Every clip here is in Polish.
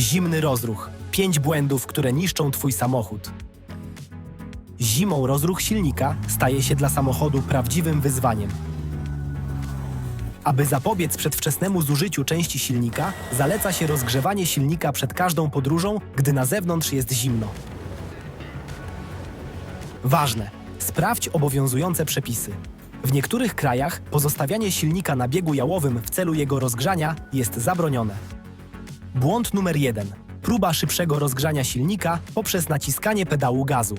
Zimny rozruch. Pięć błędów, które niszczą Twój samochód. Zimą rozruch silnika staje się dla samochodu prawdziwym wyzwaniem. Aby zapobiec przedwczesnemu zużyciu części silnika, zaleca się rozgrzewanie silnika przed każdą podróżą, gdy na zewnątrz jest zimno. Ważne. Sprawdź obowiązujące przepisy. W niektórych krajach pozostawianie silnika na biegu jałowym w celu jego rozgrzania jest zabronione. Błąd numer jeden. Próba szybszego rozgrzania silnika poprzez naciskanie pedału gazu.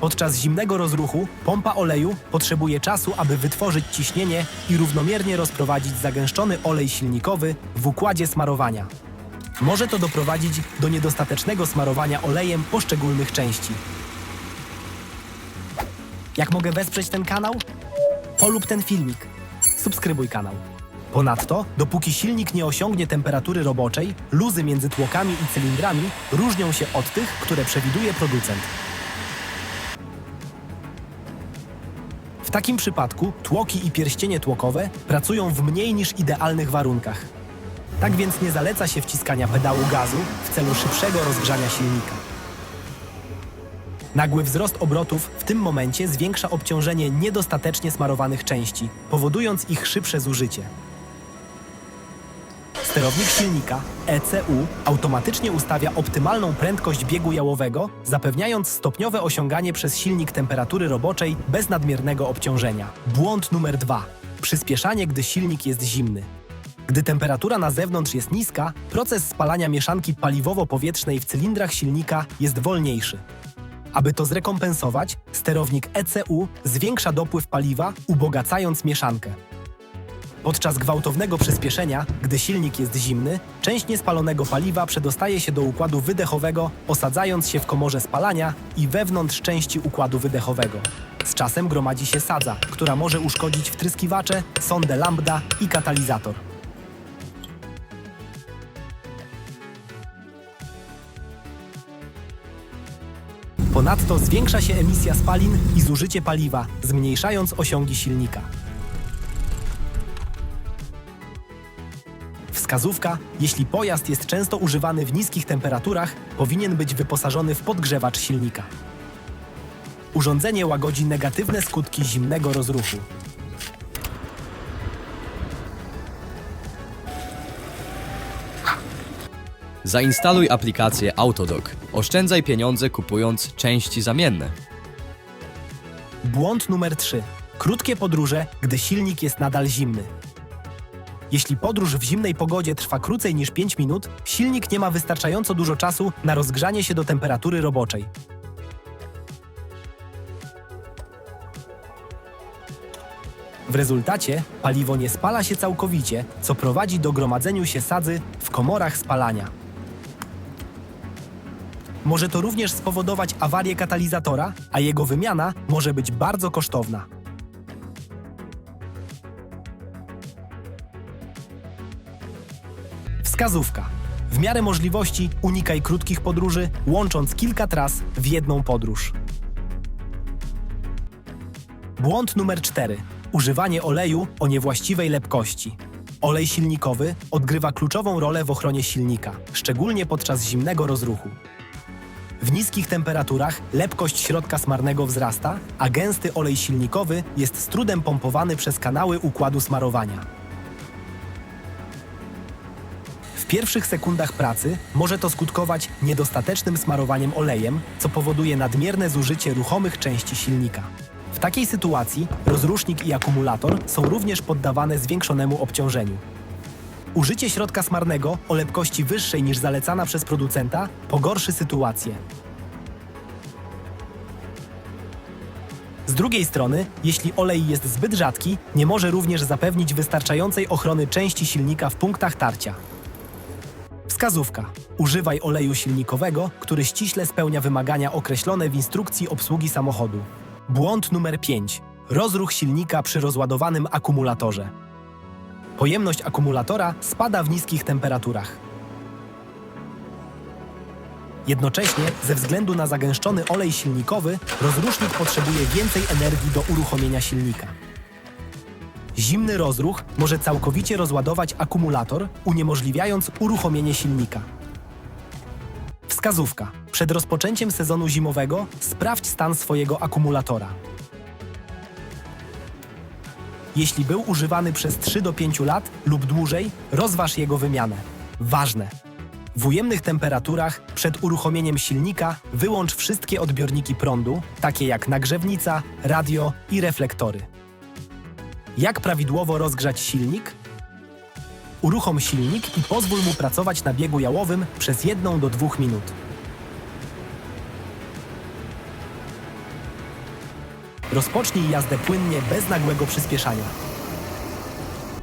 Podczas zimnego rozruchu pompa oleju potrzebuje czasu, aby wytworzyć ciśnienie i równomiernie rozprowadzić zagęszczony olej silnikowy w układzie smarowania. Może to doprowadzić do niedostatecznego smarowania olejem poszczególnych części. Jak mogę wesprzeć ten kanał? Polub ten filmik. Subskrybuj kanał. Ponadto, dopóki silnik nie osiągnie temperatury roboczej, luzy między tłokami i cylindrami różnią się od tych, które przewiduje producent. W takim przypadku tłoki i pierścienie tłokowe pracują w mniej niż idealnych warunkach. Tak więc nie zaleca się wciskania pedału gazu w celu szybszego rozgrzania silnika. Nagły wzrost obrotów w tym momencie zwiększa obciążenie niedostatecznie smarowanych części, powodując ich szybsze zużycie. Sterownik silnika ECU automatycznie ustawia optymalną prędkość biegu jałowego, zapewniając stopniowe osiąganie przez silnik temperatury roboczej bez nadmiernego obciążenia. Błąd numer dwa: Przyspieszanie, gdy silnik jest zimny. Gdy temperatura na zewnątrz jest niska, proces spalania mieszanki paliwowo-powietrznej w cylindrach silnika jest wolniejszy. Aby to zrekompensować, sterownik ECU zwiększa dopływ paliwa, ubogacając mieszankę. Podczas gwałtownego przyspieszenia, gdy silnik jest zimny, część niespalonego paliwa przedostaje się do układu wydechowego, osadzając się w komorze spalania i wewnątrz części układu wydechowego. Z czasem gromadzi się sadza, która może uszkodzić wtryskiwacze, sondę lambda i katalizator. Ponadto zwiększa się emisja spalin i zużycie paliwa, zmniejszając osiągi silnika. Wskazówka: jeśli pojazd jest często używany w niskich temperaturach, powinien być wyposażony w podgrzewacz silnika. Urządzenie łagodzi negatywne skutki zimnego rozruchu. Zainstaluj aplikację Autodoc. Oszczędzaj pieniądze kupując części zamienne. Błąd numer 3. Krótkie podróże, gdy silnik jest nadal zimny. Jeśli podróż w zimnej pogodzie trwa krócej niż 5 minut, silnik nie ma wystarczająco dużo czasu na rozgrzanie się do temperatury roboczej. W rezultacie paliwo nie spala się całkowicie, co prowadzi do gromadzeniu się sadzy w komorach spalania. Może to również spowodować awarię katalizatora, a jego wymiana może być bardzo kosztowna. Wskazówka. W miarę możliwości unikaj krótkich podróży, łącząc kilka tras w jedną podróż. Błąd numer 4. Używanie oleju o niewłaściwej lepkości. Olej silnikowy odgrywa kluczową rolę w ochronie silnika, szczególnie podczas zimnego rozruchu. W niskich temperaturach lepkość środka smarnego wzrasta, a gęsty olej silnikowy jest z trudem pompowany przez kanały układu smarowania. Pierwszych sekundach pracy może to skutkować niedostatecznym smarowaniem olejem, co powoduje nadmierne zużycie ruchomych części silnika. W takiej sytuacji rozrusznik i akumulator są również poddawane zwiększonemu obciążeniu. Użycie środka smarnego o lepkości wyższej niż zalecana przez producenta pogorszy sytuację. Z drugiej strony, jeśli olej jest zbyt rzadki, nie może również zapewnić wystarczającej ochrony części silnika w punktach tarcia. Wskazówka. Używaj oleju silnikowego, który ściśle spełnia wymagania określone w instrukcji obsługi samochodu. Błąd numer 5. Rozruch silnika przy rozładowanym akumulatorze. Pojemność akumulatora spada w niskich temperaturach. Jednocześnie, ze względu na zagęszczony olej silnikowy, rozrusznik potrzebuje więcej energii do uruchomienia silnika. Zimny rozruch może całkowicie rozładować akumulator, uniemożliwiając uruchomienie silnika. Wskazówka. Przed rozpoczęciem sezonu zimowego sprawdź stan swojego akumulatora. Jeśli był używany przez 3 do 5 lat lub dłużej, rozważ jego wymianę. Ważne! W ujemnych temperaturach przed uruchomieniem silnika wyłącz wszystkie odbiorniki prądu, takie jak nagrzewnica, radio i reflektory. Jak prawidłowo rozgrzać silnik? Uruchom silnik i pozwól mu pracować na biegu jałowym przez 1 do 2 minut. Rozpocznij jazdę płynnie bez nagłego przyspieszania.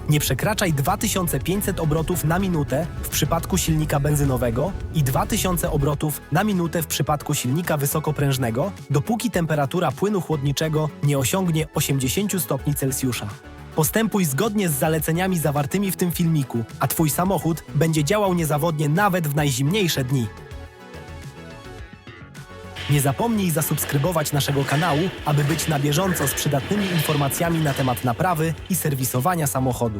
Nie przekraczaj 2500 obrotów na minutę w przypadku silnika benzynowego i 2000 obrotów na minutę w przypadku silnika wysokoprężnego, dopóki temperatura płynu chłodniczego nie osiągnie 80 stopni Celsjusza. Postępuj zgodnie z zaleceniami zawartymi w tym filmiku, a Twój samochód będzie działał niezawodnie nawet w najzimniejsze dni. Nie zapomnij zasubskrybować naszego kanału, aby być na bieżąco z przydatnymi informacjami na temat naprawy i serwisowania samochodu.